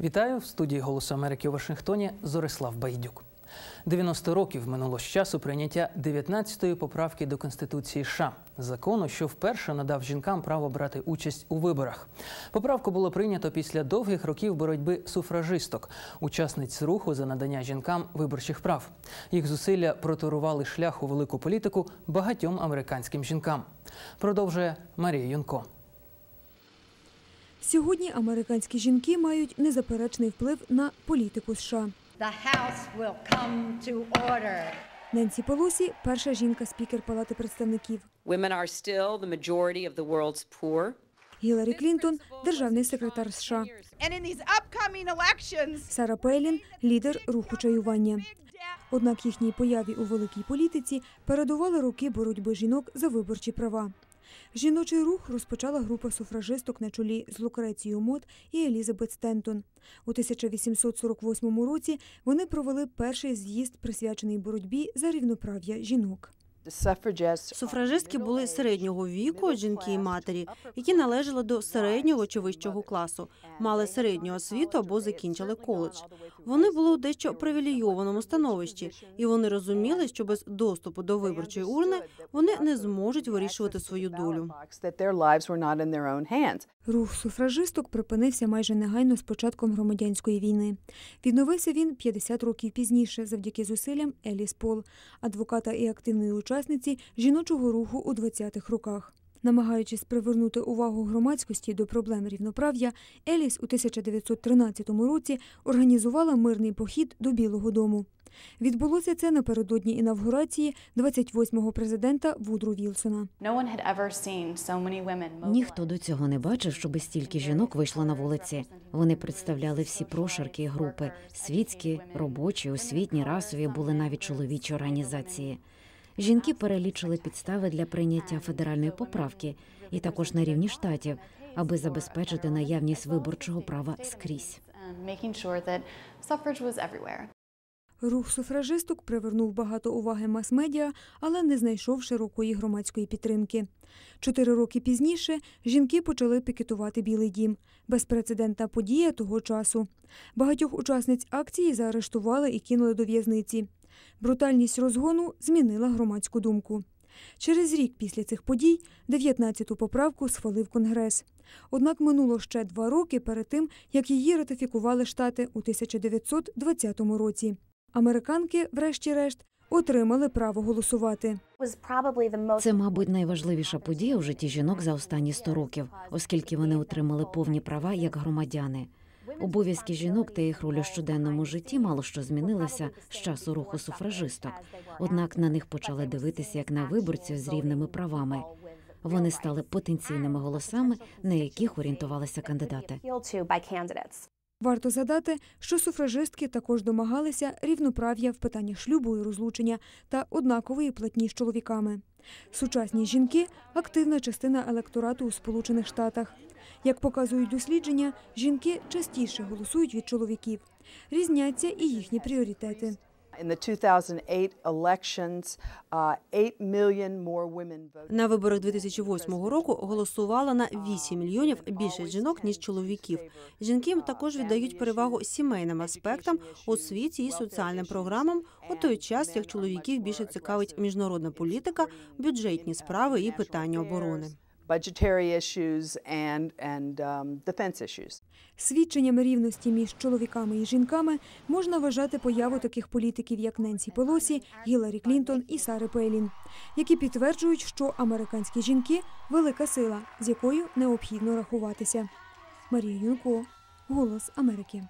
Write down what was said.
Вітаю в студії Голосу Америки у Вашингтоні Зорислав Байдюк. 90 років минуло з часу прийняття 19-ї поправки до Конституції США, закону, що вперше надав жінкам право брати участь у виборах. Поправку було прийнято після довгих років боротьби суфражисток, учасниць руху за надання жінкам виборчих прав. Їх зусилля проторували шлях у велику політику багатьом американським жінкам. Продовжує Марія Юнко. Сьогодні американські жінки мають незаперечний вплив на політику США. The House will come to order. Ненсі Пелосі – перша жінка-спікер Палати представників. Women are still the majority of the world's poor. Гіларі Клінтон – державний секретар США. Сара Пейлін – лідер руху чаювання. Однак їхній появі у великій політиці передували роки боротьби жінок за виборчі права. Жіночий рух розпочала група суфражисток на чолі з Лукрецією Мот і Елізабет Стентон. У 1848 році вони провели перший з'їзд, присвячений боротьбі за рівноправ'я жінок. Суфражистки були середнього віку, жінки і матері, які належали до середнього чи вищого класу, мали середню освіту або закінчили коледж. Вони були у дещо привілейованому становищі, і вони розуміли, що без доступу до виборчої урни вони не зможуть вирішувати свою долю. Рух суфражисток припинився майже негайно з початком громадянської війни. Відновився він 50 років пізніше завдяки зусиллям Еліс Пол, адвоката і активної учасниці жіночого руху у 20-х роках. Намагаючись привернути увагу громадськості до проблем рівноправ'я, Еліс у 1913 році організувала мирний похід до Білого Дому. Відбулося це напередодні інавгурації 28-го президента Вудру Вілсона. Ніхто до цього не бачив, щоб стільки жінок вийшло на вулиці. Вони представляли всі прошарки і групи: світські, робочі, освітні, расові були навіть чоловічі організації. Жінки перелічили підстави для прийняття федеральної поправки і також на рівні штатів, аби забезпечити наявність виборчого права скрізь. Рух суфражисток привернув багато уваги мас-медіа, але не знайшов широкої громадської підтримки. Чотири роки пізніше жінки почали пікетувати Білий дім. Безпрецедентна подія того часу. Багатьох учасниць акції заарештували і кинули до в'язниці. Брутальність розгону змінила громадську думку. Через рік після цих подій 19-ту поправку схвалив Конгрес. Однак минуло ще два роки перед тим, як її ратифікували штати у 1920 році. Американки, врешті-решт, отримали право голосувати. Це, мабуть, найважливіша подія у житті жінок за останні 100 років, оскільки вони отримали повні права як громадяни. Обов'язки жінок та їх роль у щоденному житті мало що змінилося з часу руху суфражисток. Однак на них почали дивитися як на виборців з рівними правами. Вони стали потенційними голосами, на яких орієнтувалися кандидати. Варто задати, що суфражистки також домагалися рівноправ'я в питаннях шлюбу і розлучення та однакової платні з чоловіками. Сучасні жінки активна частина електорату у Сполучених Штатах. Як показують дослідження, жінки частіше голосують від чоловіків. Різняться і їхні пріоритети. На виборах 2008 року голосувало на 8 мільйонів більше жінок ніж чоловіків. Жінки також віддають перевагу сімейним аспектам, освіті і соціальним програмам у той час, як чоловіків більше цікавить міжнародна політика, бюджетні справи і питання оборони. Budgetary issues and, and um, defense issues. Свідченням рівності між чоловіками і жінками можна вважати появу таких політиків, як Ненсі Пелосі, Гіларі Клінтон і Сари Пейлін, які підтверджують, що американські жінки велика сила, з якою необхідно рахуватися. Марія Юнко, Голос Америки.